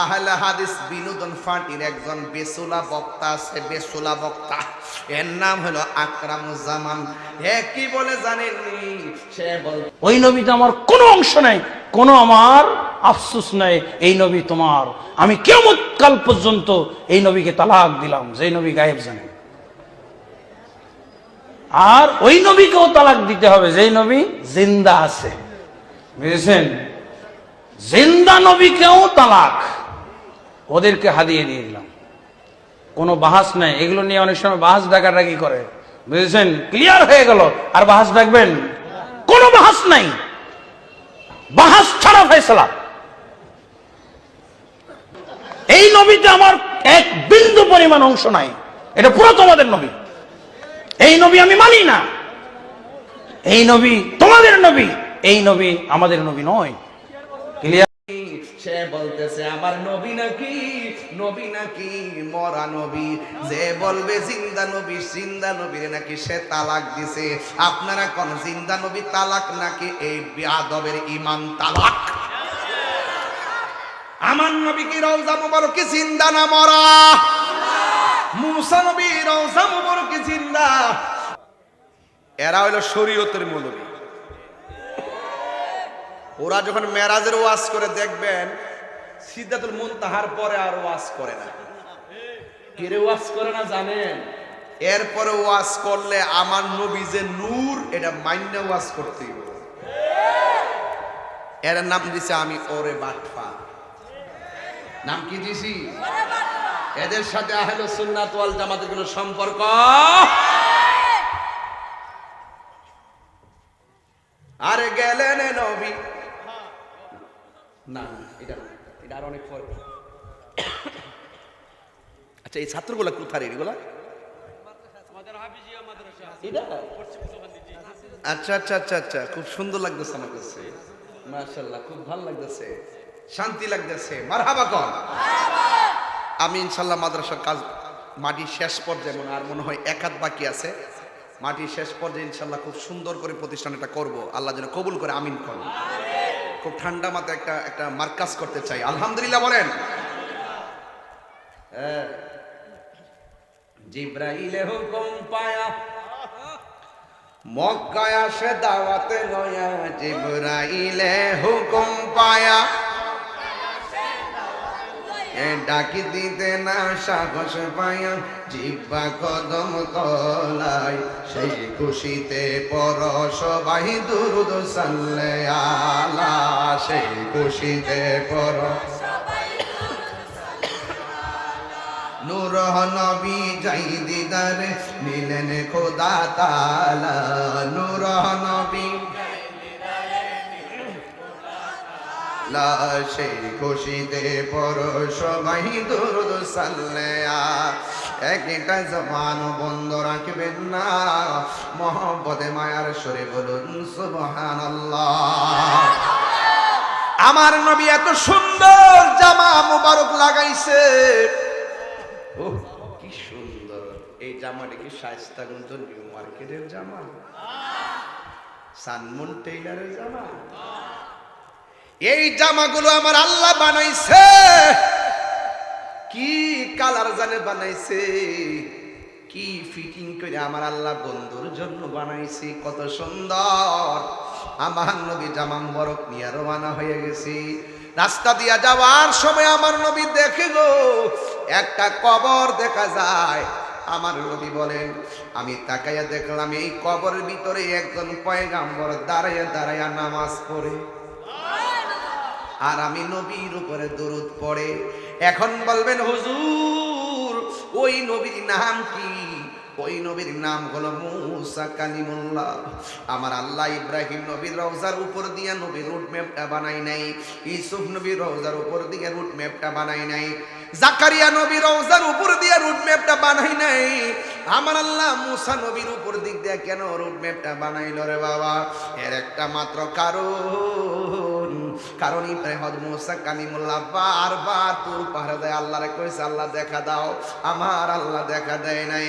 আহলে হাদিস বিনোদন ফাটির একজন বেসুলা বক্তা আছে, বেসুলা বক্তা। এর নাম হলো আকরামুজ্জামান হে কি বলে জানেননি? সে বল ওই নবীতে আমার কোনো অংশ নাই, কোনো আমার আফসোস নাই, এই নবী তোমার। আমি কেমন কাল পর্যন্ত এই নবীকে তালাক দিলাম যে নবী গায়েব জানে আর ওই নবীকেও তালাক দিতে হবে, যেই নবী জিন্দা আছে। বুঝেছেন? জিন্দা নবীকেও তালাক। ওদেরকে হাদিয়ে দিয়ে দিলাম। কোনো বাহাস নাই। এগুলো নিয়ে অনেক সময় বাহাস ডাকাডাকি করে। বুঝেছেন? ক্লিয়ার হয়ে গেল। আর বাহাস ডাকবেন? কোনো বাহাস নাই। বাহাস ছাড়া ফেসলা এই নবীতে আমার এক বিন্দু পরিমাণ অংশ নাই। এটা পুরো তোমাদের নবী। এই নবী আমি মানি না। এই নবী তোমাদের নবী। এই নবী আমাদের নবী নয়। সে বলতেছে, আমার নবী নাকি? নবী নাকি? মরা নবী। যে বলবে, জিন্দা নবী, জিন্দা নবীর নাকি সে তালাক দিছে? আপনারা কোন জিন্দা নবী তালাক নাকি এই বিয়াদবের ইমান তালাক? আমার নবী কি রওজা মুবারকে জিন্দা না মরা? মুসা নবী রওজা মুবারকে জিন্দা? এরা হইল শরীয়তের মৌলবী। ওরা যখন মেরাজের ওয়াজ করে দেখবেন, সিদ্ধাতুল মন তাহার পরে আর ওয়াজ করে না। কেরে ওয়াজ করে না জানেন? এরপরে ওয়াজ করলে আমার নবী যে নূর, এটা মান্য ওয়াজ করতে এর নাম দিছে আমি, ওরে বাটফা। নাম কি দিছি? এদের সাথে আহলে সুন্নাত ওয়াল জামাতের কোনো সম্পর্ক? আরে গেলেন নবী। না এটা না এটা আর অনেক পরে। আচ্ছা এই ছাত্রগুলা কোথায় এগুলা? আচ্ছা আচ্ছা আচ্ছা আচ্ছা খুব সুন্দর লাগতেছে আমার কাছে। মাশাল্লাহ খুব ভালো লাগতেছে। শান্তি লাগতেছে। মারহাবা কর। আমি ইনশাল্লাহ মাদ্রাসার কাজ মাটি শেষ পর্যায়ে মনে আর মনে হয় এক হাত বাকি আছে। মাটির শেষ পর্যায়ে ইনশাল্লাহ খুব সুন্দর করে প্রতিষ্ঠান এটা করব। আল্লাহ যেন কবুল করে আমিন করুন খুব ঠান্ডা মাথায় একটা একটা মার্কাস করতে চাই। আলহামদুলিল্লাহ বলেন। জিব্রাইলে হুকুম পায়া। মক্কায় আসে দাওয়াতে নয়া জিব্রাইলে হুকুম পায়া। ডাকি দিতে না সাহস পায়া জিব্বা কদম কলাই। সেই খুশিতে পর সবাই দুরুদ সাল্লে আলা। সেই খুশিতে পর নূর নবী যাই দিদারে, নিলেন খোদা তালা। নূর নবী লা সেই খুশিতে পর সবাই দুরুদ সাল্লেয়া একটা জবান বন্ধ রাখবেন না। মোহব্বতে, মায়ার সরে বলুন, সুবহানাল্লাহ। আমার নবী এত সুন্দর জামা মুবারক লাগাইছে। ও কি সুন্দর। এই জামাটা কি শায়স্তাগঞ্জ নিউ মার্কেটের জামা? সানমুন টেইলারের জামা? এই জামাগুলো আমার আল্লাহ বানাইছে। কি কালার জানে বানাইছে? কি ফিটিং করে আমার আল্লাহ বন্ধুর জন্য বানাইছে, কত সুন্দর। আমার নবী জামাম বরক নিয়ে রওনা হয়ে গেছি। রাস্তা দিয়া যাওয়ার সময় আমার নবী দেখে গো, একটা কবর দেখা যায়। আমার নবী বলেন, আমি তাকাইয়া দেখলাম এই কবরের ভিতরে একজন পয়গাম্বর দাঁড়াইয়া দাঁড়াইয়া নামাজ পড়ে। আর আমি নবীর উপরে দরুদ পড়ে। এখন বলবেন, হুজুর, ওই নবীর নাম কি? ওই নবীর নাম হলো মুসা কালিমুল্লাহ। আমার আল্লাহ ইব্রাহিম নবীর রওজার উপর দিয়ে নবীর রুট ম্যাপটা বানাই নাই। ইসুফ নবীর রওজার উপর দিয়ে রুট ম্যাপটা বানাই নাই। জাকারিয়া নবীর রওজার উপর দিয়ে রুট ম্যাপটা বানাই নাই। আমার আল্লাহ মুসা নবীর উপর দিক দিয়ে কেন রুট ম্যাপটা বানাইল রে বাবা? এর একটা মাত্র কারণ। কারণ ইব্রাহিম মুসা কালিমুল্লাহ বারবার তোর পাহাড়ে দেয় আল্লাহরে কইছে, আল্লাহ দেখা দাও। আমার আল্লাহ দেখা দেয় নাই।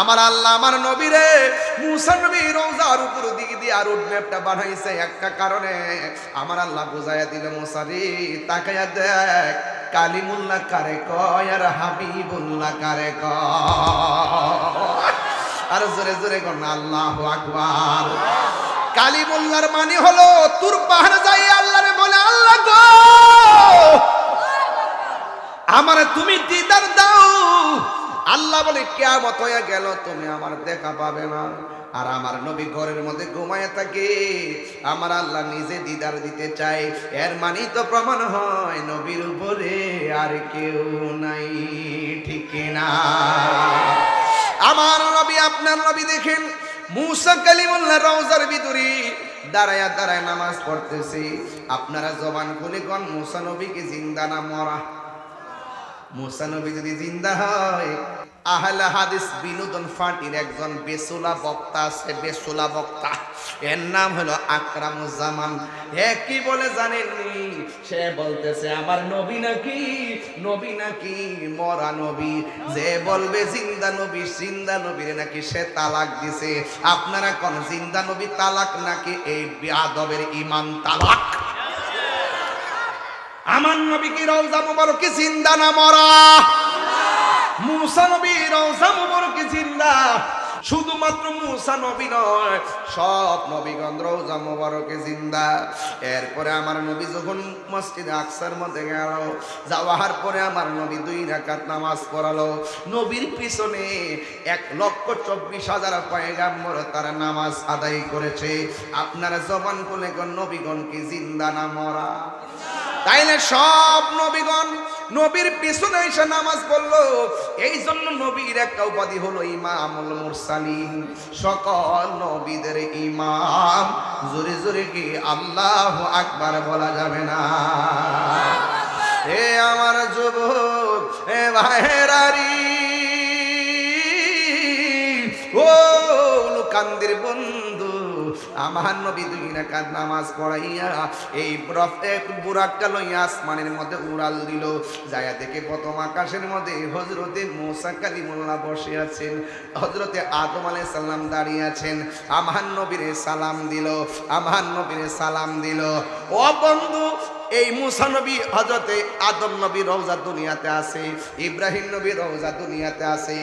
আমার আল্লাহ আমার নবীরে, মুসা নবী রোজার উপর দিকে দিয়ে আর ম্যাপটা বানাইছে একটা কারণে। আমার আল্লাহ বুঝাইয়া দিল মুসারি তাকাইয়া দেখ, কালিমুল্লাহ কারে কয় আর কারে কয়? আর জোরে জোরে কোন আল্লাহ আকবার। কালিমুল্লাহর মানে হলো তুর পাহাড় যাই আল্লাহরে আমারে তুমি দিদার দাও। আল্লাহ বলে, কেয়ামত হয়ে গেল, তুমি আমার দেখা পাবে না। আর আমার নবী ঘরের মধ্যে ঘুমায় থাকে। আমার আল্লাহ নিজে দিদার দিতে চায়। এর মানেই তো প্রমাণ হয়, নবীর উপরে আর কেউ নাই, ঠিক না। আমার নবী, আপনার নবী দেখেন, মুসা কালিমুল্লাহ রওজার ভিতরে দাঁড়ায়া দাঁড়ায় নামাজ পড়তেছি। আপনারা জবান খুলে কন মুসানবীকে জিন্দা না মরা? মুসানবী যদি জিন্দা হয় আহলে হাদিস বিনোদন ফাটির একজন বেসুলা বক্তা আছে, বেসুলা বক্তা। এর নাম হলো আকরামুজ্জামান হে কি বলে জানেননি? সে বলতেছে, আমার নবী নাকি? নবী নাকি? মরা নবী। যে বলবে, জিন্দা নবী, জিন্দা নবীর নাকি সে তালাক দিছে। আপনারা কোন জিন্দা নবী তালাক নাকি এই বিয়াদবের ইমান তালাক? আমার নবী কি রওজা কি জিন্দা না মরা? মুসা নবী রওজা মুবারকে জিন্দা। শুধুমাত্র মুসা নবী নয়, সব নবীগণ রওজা মুবারকে জিন্দা। এরপরে আমার নবী যখন মসজিদে আকসার মধ্যে গেল, যাওয়ার পরে আমার নবী দুই রাকাত নামাজ পড়ালো। নবীর পিছনে এক লক্ষ চব্বিশ হাজার পয়গাম্বর তারা নামাজ আদায় করেছে। আপনারা জবান কোলে নবীগণ কি জিন্দা না মরা? তাইলে সব নবীগণ নবীর পিছনে এসে নামাজ পড়ল। এই জন্য নবীর একটা উপাধি হলো ইমামুল মুরসালিন। সকল নবীদের ইমাম জোরে জোরে কি আল্লাহ আকবার বলা যাবে না? হে আমার যুবক হে ভাইরারি, ও কান্দির বন্ধু আমার নবী দুই রাকাত নামাজ পড়াইয়া এই বুরাক্কা লইয়া আসমানের মধ্যে উড়াল দিল। জায়গা থেকে প্রথম আকাশের মধ্যে হজরতে মোসা কালিমুল্লাহ বসে আছেন। হজরতে আদম আলাইহিস সাল্লাম দাঁড়িয়ে আছেন। আমার নবীরে সালাম দিল, আমার নবীরে সালাম দিল। ও বন্ধু এই মুসা নবী হজরতে আদম নবী রওজা দুনিয়াতে আছে, ইব্রাহিম নবী রওজা দুনিয়াতে আছে,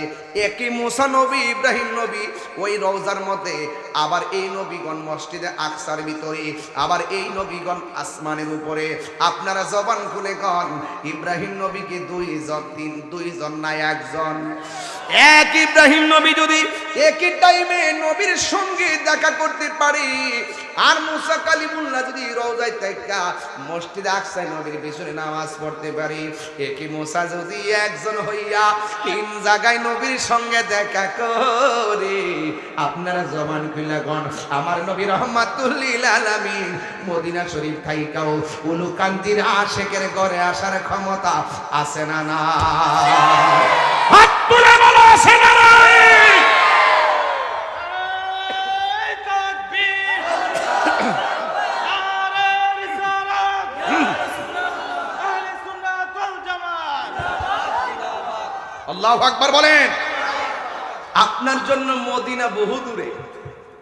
একই মুসা নবী, ইব্রাহিম নবী, ওই রওজার মধ্যে আবার এই নবীগণ মসজিদে আকসার ভিতরে, আবার এই নবীগণ আসমানের উপরে। আপনারা জবান খুলে কন, ইব্রাহিম নবীকে দুইজন, তিন, দুইজন না একজন? এক ইব্রাহিম নবী যদি একই টাইমে নবীর সঙ্গে দেখা করতে পারি, আর মুসা কালিমুল্লাহ যদি রওজায় থেকে মসজিদে আকসাই নবীর পিছনে নামাজ পড়তে পারি, একই মুসা যদি একজন হইয়া তিন জায়গায় নবীর সঙ্গে দেখা করে, আপনারা জবান খুলে গণ আমার নবী রহমাতুল্লিল আলামিন মদিনা শরীফ থাইকাও উলুকান্তির আশেকের ঘরে আসার ক্ষমতা আছে না না হাত তুলে বলো আছে আল্লাহ আকবার বলেন। আপনার জন্য মদিনা বহু দূরে।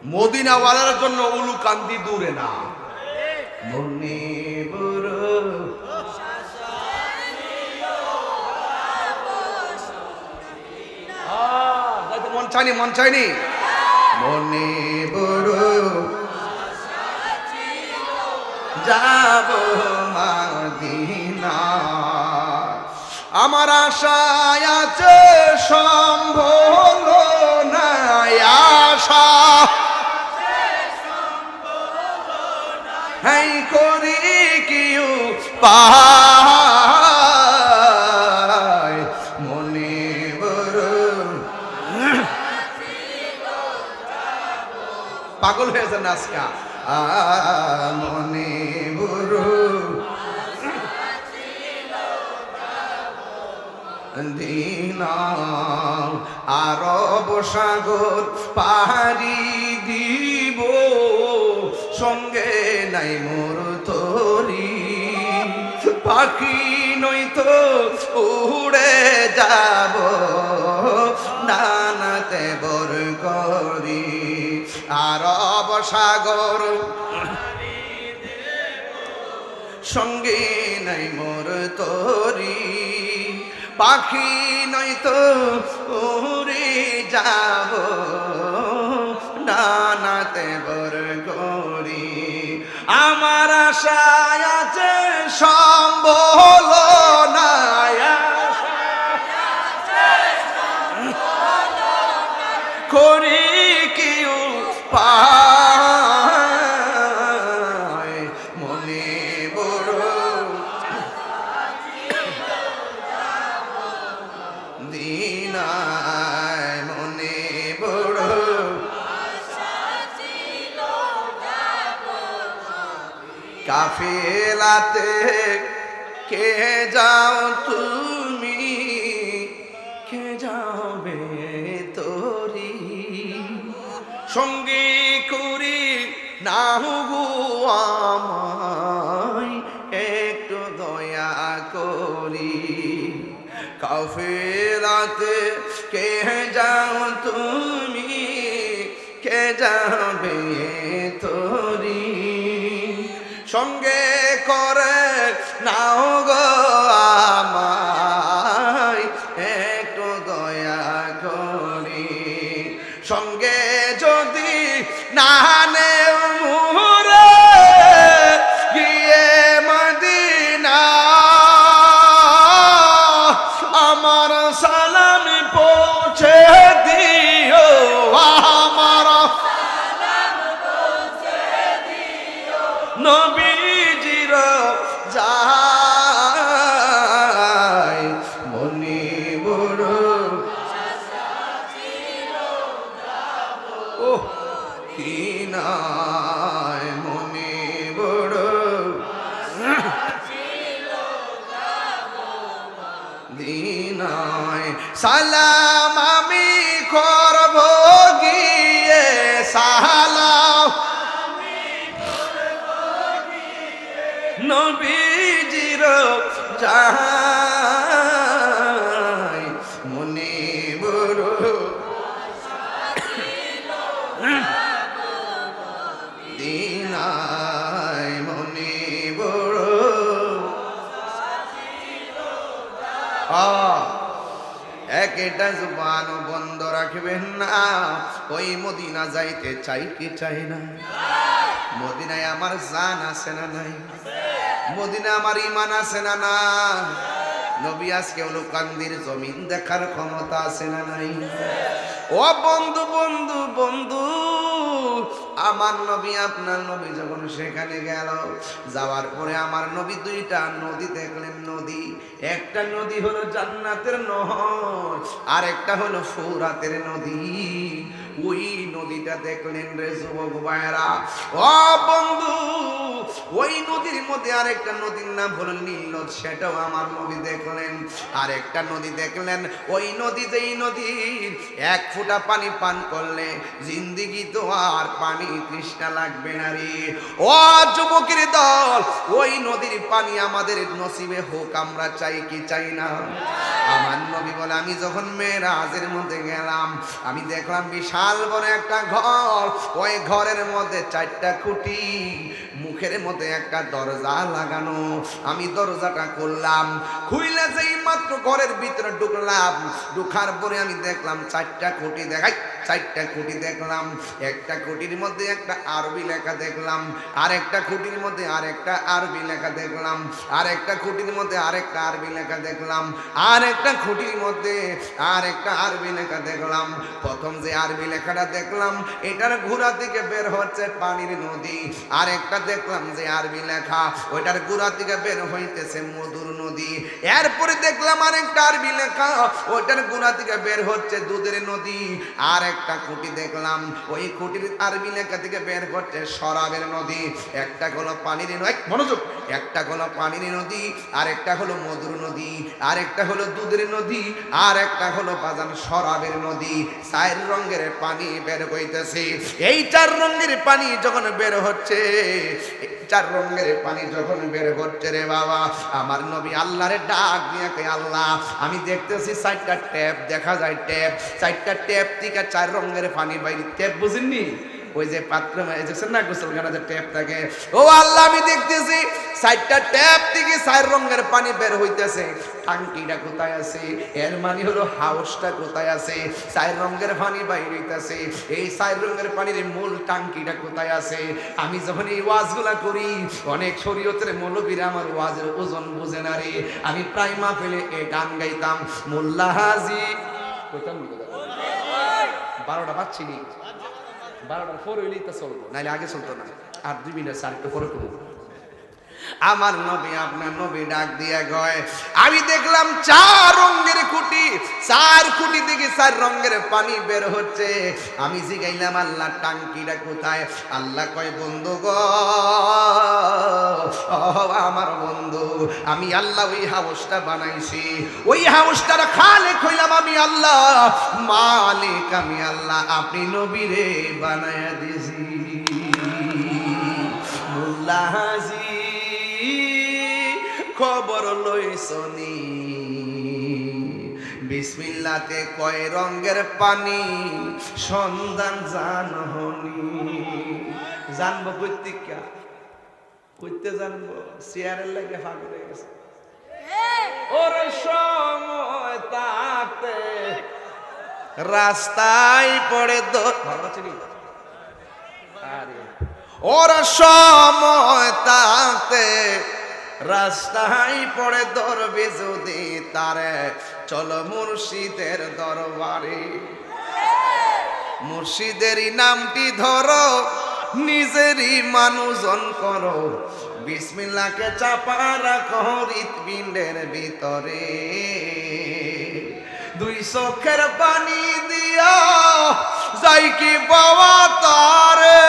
মদিনাওয়ালার জন্য উলুকান্দি দূরে না। মনে মন চাইনি মন চাইনি? মনে বড় যাব মাদিনা। আমার আশায় আছে সম্ভব না আশা। হাই করি কিউ পায় হয়েছে নাচকা আ মনে বড় দিনা আরব সাগর পাহাড়ি দিব। সঙ্গে নাই মোর তরি। পাখি নই তো উড়ে যাব, নানাতে বর করি। আরব সাগর। সঙ্গে নাই মোর তরি, পাখি নয় তো উড়ে যাব। নানাতে বর গরি আমার আশায় আছে সম্বল। কাফেলাতে কে যাও তুমি? কে যাবে তোরি? সঙ্গে করি না গো আমায়, একটু দয়া করি। কাফেরাতে কে যাও তুমি? কে যাবে সঙ্গে করে নাও নবীজির যায় নবীজির যাই মনে বড় দিনায় মনে বড় আহ, একটা জুবান বন্ধ রাখবেন না। ওই মদিনা যাইতে চাই কি চাই না? মদিনায় আমার জান আছে না নাই? মদিনা আমার ইমান আছে না না? নবী আজকে কান্দির জমিন দেখার ক্ষমতা আছে না নাই? ও বন্ধু বন্ধু বন্ধু, আমার নবী, আপনার নবী যখন সেখানে গেল, যাওয়ার পরে আমার নবী দুইটা নদী দেখলেন, নদী। একটা নদী হলো জান্নাতের নহর আর একটা হলো ফৌরাতের নদী। ওই নদীটা দেখলেন রে যুবক ভাইরা ও বন্ধু ওই নদীর মধ্যে আরেকটা নদীর নাম হলো নীল নদ, সেটাও আমার নদী দেখলেন। আর একটা নদী দেখলেন, ওই নদী যেই নদীর এক ফুটা পানি পান করলে জিন্দিগি তো আর পানি তৃষ্ণা লাগবে না রে। ও যুবকের দল, ওই নদীর পানি আমাদের নসিবে হোক, আমরা চাই কি চাই না। আমার নবী বলে, আমি যখন মেয়েরাজের মধ্যে গেলাম, আমি দেখলাম বিশাল বড় একটা ঘর। ওই ঘরের মধ্যে চারটা খুঁটি, মুখের মধ্যে একটা দরজা লাগানো। আমি দরজাটা করলাম খুইলে যেই মাত্র ঘরের ভিতরে ঢুকলাম, ঢুকার পরে আমি দেখলাম চারটা খুঁটি দেখাই চারটা খুঁটি দেখলাম। একটা খুঁটির মধ্যে একটা আরবি লেখা দেখলাম আর একটা খুঁটির মধ্যে আর একটা আরবি লেখা দেখলাম আর একটা খুঁটির মধ্যে আরেকটা আরবি লেখা দেখলাম আর একটা খুঁটির মধ্যে আর একটা আরবি লেখা দেখলাম। প্রথম যে আরবি লেখাটা দেখলাম এটার ঘোড়া থেকে বের হচ্ছে পানির নদী। আর একটা দেখলাম যে আরবি লেখা ওইটার গোড়া থেকে বের হইতেছে মধুর নদী। এরপরে দেখলাম আরেকটা আরবি লেখা ওইটার গোড়া থেকে বের হচ্ছে দুধের নদী। আর একটা খুঁটি দেখলাম ওই খুঁটির আরবি লেখা থেকে বের হচ্ছে শরাবের নদী। একটা হলো পানির নয় মনোযোগ। একটা হলো পানির নদী আর একটা হলো মধুর নদী আর একটা হলো দুধের নদী, আর একটা হলো বাজান শরাবের নদী। চার রঙের পানি বের হইতেছে। এই চার রঙের পানি যখন বের হচ্ছে চার রঙের পানি যখন বের হচ্ছে রে বাবা, আমার নবী আল্লাহরে ডাক কই আল্লাহ, আমি দেখতেছি চারটা ট্যাপ, দেখা যায় ট্যাপ। চারটা ট্যাপ থেকে চার রঙের পানি বাইরে, ট্যাপ বুঝেননি? ওই যে পাত্র যে না গোসলখানা যে ট্যাপ থাকে। ও আল্লাহ, আমি দেখতেছি সাইডটা ট্যাপ থেকে চার রঙের পানি বের হইতেছে। টাঙ্কিটা কোথায় আছে? এর মানে হলো হাউসটা কোথায় আছে? চার রঙের পানি বাইর হইতেছে। এই চার রঙের পানির মূল টাঙ্কিটা কোথায় আছে? আমি যখন এই ওয়াজগুলা করি, অনেক শরীয়তের মৌলবীরা আমার ওয়াজের ওজন বুঝে না রে। আমি প্রায় মাহফিলে এ গান গাইতাম, মোল্লা হাজি। কইতাম বারোটা পাচ্ছি নি। বারোটার পরে হইলেই তো চলবো নাহলে আগে চলতো না। আর দুই মিনিট স্যার একটু পরে করব আমার নবী আপনার নবী ডাক দিয়ে গয় আমি দেখলাম চার রঙের খুঁটি, চার খুঁটি থেকে চার রঙের পানি বের হচ্ছে। আমি জিগাইলাম, আল্লাহ, টাঙ্কিটা কোথায়? আল্লাহ কয়, বন্ধু গ আমার বন্ধু, আমি আল্লাহ ওই হাউসটা বানাইছি। ওই হাউসটার খালে কইলাম আমি আল্লাহ, মালিক আমি আল্লাহ, আপনি নবীরে বানায়া দিছি মুল্লাহাজি খবর লইছনি বিসমিল্লাতে কয় রঙের পানি, সন্ধান জানহনি। জানব কইতিকা কইতে জানব চেয়ারের লাগে ফাঁক হয়ে গেছে। ওরে সময় তাতে রাস্তায় পড়ে দো ভালো চিনি আরে, ওর সময় রাস্তায় পড়ে ধরবে যদি তারে। চলো মুর্শিদের দরবারে। মুর্শিদেরই নামটি ধরো, নিজেরই মানুষজন করো। বিসমিল্লাকে চাপা রাখো হৃৎপিণ্ডের ভিতরে। দুই চোখের পানি দিয়া যাই কি বাবা তারে।